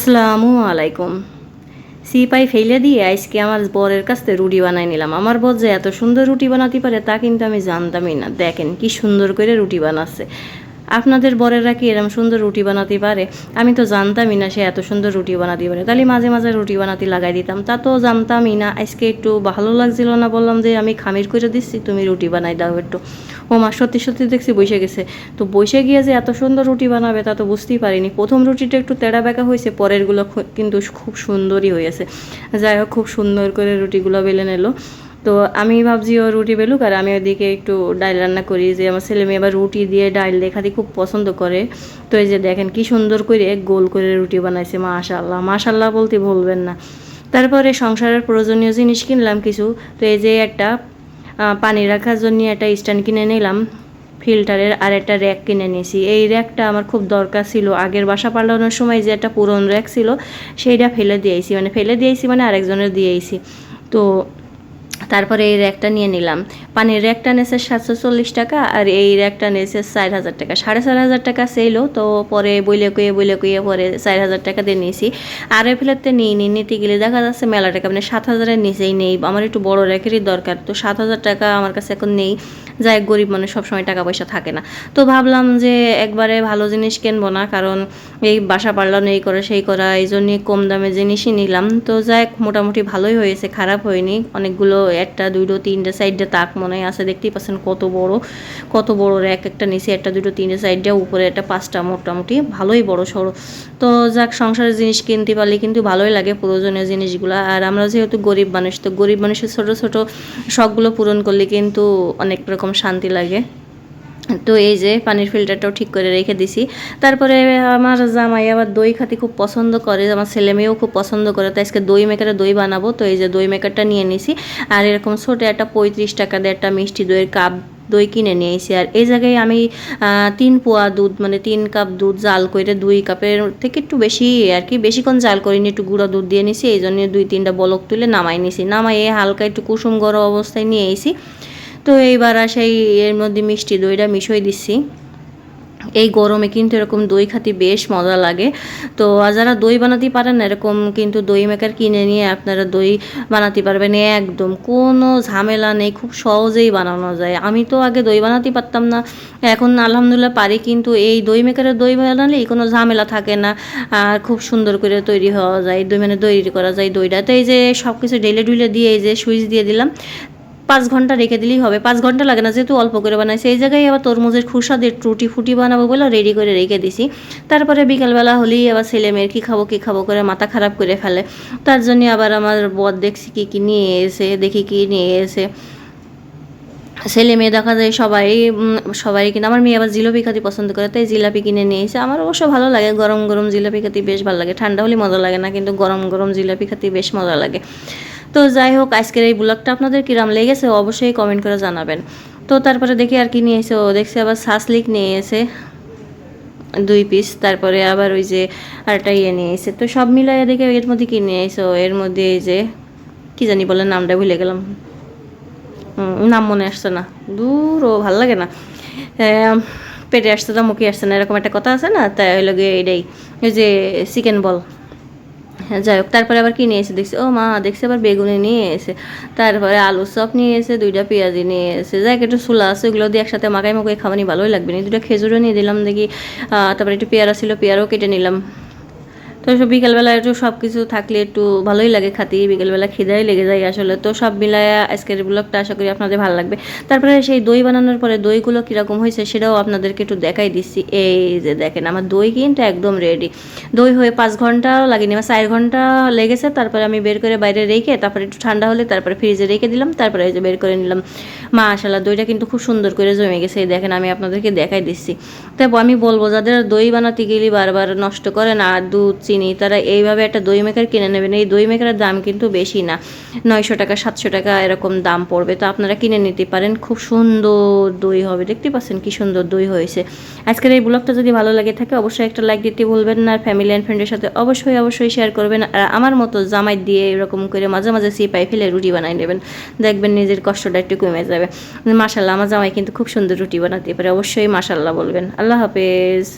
আসসালামু আলাইকুম। সিপাই ফেলে দিয়ে আজকে আমার বরের কাছ থেকে রুটি বানাই নিলাম। আমার বর যে এত সুন্দর রুটি বানাতে পারে তা কিন্তু আমি জানতামই না। দেখেন কি সুন্দর করে রুটি বানাচ্ছে। আপনাদের বরেরা কি এরকম সুন্দর রুটি বানাতে পারে? আমি তো জানতামই না সে এত সুন্দর রুটি বানাতে পারে। তাহলে মাঝে মাঝে রুটি বানাতে লাগাই দিতাম। তা তো জানতামই না। আজকে একটু ভালো লাগছিল না বললাম যে আমি খামির করে দিচ্ছি, তুমি রুটি বানাই দাও একটু। ও মা, সত্যি সত্যি দেখছি বসে গেছে। তো বসে গিয়ে যে এত সুন্দর রুটি বানাবে তা তো বুঝতেই পারিনি। প্রথম রুটিটা একটু তেড়া বেঁকা হয়েছে পরেরগুলো কিন্তু খুব সুন্দরই হয়েছে যাই হোক, খুব সুন্দর করে রুটিগুলো বেলে নিলো। তো আমি ভাবছি ও রুটি বেলুক আর আমি ওদিকে একটু ডাল রান্না করি। যে আমার ছেলে মেয়ে আবার রুটি দিয়ে ডাল দেখাতে খুব পছন্দ করে। তো এই যে দেখেন কি সুন্দর করে এক গোল করে রুটি বানাইছে মাশাল্লাহ মাশাল্লাহ বলতে ভুলবেন না। তারপরে সংসারের প্রয়োজনীয় জিনিস কিনলাম কিছু। তো এই যে একটা পানি রাখার জন্য একটা স্ট্যান্ড কিনে নিলাম। ফিল্টারের আর একটা র্যাক কিনে নিয়েছি। এই র্যাকটা আমার খুব দরকার ছিল। আগের বাসা পাল্টানোর সময় যে একটা পুরনো র্যাক ছিল, সেইটা ফেলে দিয়েছি। মানে ফেলে দিয়েছি মানে আরেকজনের দিয়েছি। তো তারপরে এই র্যাকটা নিয়ে নিলাম। পানির র্যাকটা নেছে সাতশো চল্লিশ টাকা আর এই র্যাকটা নেছে চার হাজার টাকা। সাড়ে চার হাজার টাকা সেইলো তো পরে বইলে কুয়ে বইলে কুয়ে পরে চার হাজার টাকা দিয়ে নিয়েছি। আর এই ফেলাতে নিই নিতে গেলে দেখা যাচ্ছে মেলা টাকা মানে সাত হাজারের নিচেই নেই। আমার একটু বড় র্যাকেরই দরকার। তো সাত হাজার টাকা আমার কাছে এখন নেই। যাই গরিব মানুষ সবসময় টাকা পয়সা থাকে না। তো ভাবলাম যে একবারে ভালো জিনিস কিনবো না, কারণ এই বাসা পারলাম এই করা, সেই করা, এই জন্যই কম দামে জিনিসই নিলাম। তো যাই মোটামুটি ভালোই হয়েছে, খারাপ হয়নি। অনেকগুলো একটা দুটো তিনটে সাইডে তাক মনে হয় আছে, দেখতেই পাচ্ছেন কত বড় কত বড় এক একটা নিচে, একটা দুটো তিনটে সাইডে, উপরে একটা, পাঁচটা মোটামুটি, ভালোই বড় সড়ো। তো যাক, সংসারের জিনিস কিনতে পারলে কিন্তু ভালোই লাগে প্রয়োজনীয় জিনিসগুলো। আর আমরা যেহেতু গরিব মানুষ, তো গরিব মানুষের ছোট ছোট শখগুলো পূরণ করলে কিন্তু অনেক রকম শান্তি লাগে। তো এই যে পানির ফিল্টারটাও ঠিক করে রেখে দিছি। তারপরে আমার জামাই আবার দই খাতে খুব পছন্দ করে, আমার ছেলে মেয়েও খুব পছন্দ করে তাই আজকে দই মেকারে দই বানাবো, তো এই যে দই মেকারটা নিয়ে নিছি। আর এরকম ছোটো একটা পঁয়ত্রিশ টাকা দিয়ে একটা মিষ্টি দইয়ের কাপ দই কিনে নিয়ে এসেছি আর এই জায়গায় আমি তিন পোয়া দুধ মানে তিন কাপ দুধ জাল করে দুই কাপের থেকে একটু বেশি আর কি, বেশিক্ষণ জাল করিনি, একটু গুঁড়ো দুধ দিয়ে নিছি এই জন্য দুই তিনটা বলক তুলে নামাই নিছি। নামাই হালকা একটু কুসুম গরম অবস্থায় নিয়ে এসেছি তো এইবার আর সেই এর মধ্যে মিষ্টি দইটা মিশিয়ে দিচ্ছি। এই গরমে কিন্তু এরকম দই খাতি বেশ মজা লাগে। তো যারা দই বানাতে পারেন এরকম কিন্তু দই মেকার কিনে নিয়ে আপনারা দই বানাতে পারবেন একদম। কোনো ঝামেলা নেই, খুব সহজেই বানানো যায়। আমি তো আগে দই বানাতে পারতাম না, এখন আলহামদুলিল্লাহ পারি, কিন্তু এই দই মেকারের দই বানালেই কোনো ঝামেলা থাকে না। আর খুব সুন্দর করে তৈরি হওয়া যায়, দই মানে তৈরি করা যায় দইটা। তো এই যে সব কিছু ঢেলে ঢুলে দিয়ে এই যে সুইচ দিয়ে দিলাম পাঁচ ঘণ্টা রেখে দিলেই হবে। পাঁচ ঘণ্টা লাগে না, যেহেতু অল্প করে বানাই, সেই জায়গায় আবার তরমুজের খোসা দিয়ে টুটি ফুটি বানাবো বলে রেডি করে রেখে দিছি। তারপরে বিকালবেলা হলেই আবার ছেলে মেয়ের কী খাব কী খাব করে মাথা খারাপ করে ফেলে। তার জন্য আবার আমার বর দেখছি কী কী নিয়ে এসে, দেখি কী নিয়ে এসে। ছেলে মেয়ে দেখা যায় সবাই সবাই কিনে, আমার মেয়ে আবার জিলাপি খাতে পছন্দ করে, তাই জিলাপি কিনে নিয়ে এসে, আমার অবশ্য ভালো লাগে, গরম গরম জিলাপি খাতে বেশ ভালো লাগে। ঠান্ডা হলে মজা লাগে না, কিন্তু গরম গরম জিলাপি খাতে বেশ মজা লাগে। তো যাই হোক, আজকের এই ব্লগটা আপনাদের কিরাম লেগেছে অবশ্যই কমেন্ট করে জানাবেন। তো তারপরে দেখি আর কি নিয়ে এসে, ও দেখছি আবার সাসলিক নিয়ে এসে দুই পিস তারপরে আবার ওই যে আরেকটা ইয়ে নিয়ে এসে। তো সব মিলাই দেখে এর মধ্যে কি নিয়ে এসো এর মধ্যে এই যে, কি জানি বলে নামটা ভুলে গেলাম। নাম মনে আসছে না। দূর, ও ভালো লাগে না। পেটে আসছে তো, মুখে আসছে না, এরকম একটা কথা আছে না? তাই হইল গিয়ে এটাই, ওই যে চিকেন বল যাই হোক, তারপরে আবার কি নিয়ে এসে দেখছি? ও মা, দেখছি আবার বেগুনি নিয়ে এসে। তারপরে আলু চপ নিয়ে এসে, দুইটা পেঁয়াজি নিয়ে এসে, যাই একটু চুলা আছে, ওগুলো দিয়ে একসাথে মাখাই মাখাই খাওয়ানি ভালোই লাগবে। না দুটো খেজুরও নিয়ে দিলাম দেখি। তারপরে একটু পেয়ারা ছিল, পেয়ারাও কেটে নিলাম। তো সব বিকেলবেলা একটু সব কিছু থাকলে একটু ভালোই লাগে খাতি, বিকেলবেলা খিদাই লেগে যায় আসলে। তো সব মিলায় আজকের ব্লগটা আশা করি আপনাদের ভালো লাগবে। তারপরে সেই দই বানানোর পরে দইগুলো কীরকম হয়েছে সেটাও আপনাদেরকে একটু দেখাই দিচ্ছি। এই যে দেখেন, আমার দই কিন্তু একদম রেডি দই হয়ে পাঁচ ঘন্টাও লাগেনি আমার চার ঘণ্টা লেগেছে। তারপরে আমি বের করে বাইরে রেখে তারপরে একটু ঠান্ডা হলে তারপরে ফ্রিজে রেখে দিলাম। তারপরে এই যে বের করে নিলাম। মা আশাল্লাহ দইটা কিন্তু খুব সুন্দর করে জমে গেছে। এই দেখেন, আমি আপনাদেরকে দেখাই দিচ্ছি। তাই আমি বলব, যাদের দই বানাতে গেলে বারবার নষ্ট করে না, দুধ চিনি তারা এইভাবে একটা দই মেকার কিনে নেবেন এই দই মেকারের দাম কিন্তু বেশি না। নয়শো টাকা, সাতশো টাকা এরকম দাম পড়বে। তো আপনারা কিনে নিতে পারেন। খুব সুন্দর দই হবে। দেখতে পাচ্ছেন কি সুন্দর দই হয়েছে। আজকের এই ব্লগটা যদি ভালো লাগে থাকে, অবশ্যই একটা লাইক দিতে ভুলবেন না। আর ফ্যামিলি অ্যান্ড ফ্রেন্ডের সাথে অবশ্যই অবশ্যই শেয়ার করবেন। আর আমার মতো জামাই দিয়ে এরকম করে মাঝে মাঝে সিপাই ফেলে রুটি বানাই নেবেন। দেখবেন নিজের কষ্টটা একটু কমে যাবে। মাসাল্লাহ আমার জামাই কিন্তু খুব সুন্দর রুটি বানাতে পারে। অবশ্যই মাসাল্লাহ বলবেন। আল্লাহ হাফেজ।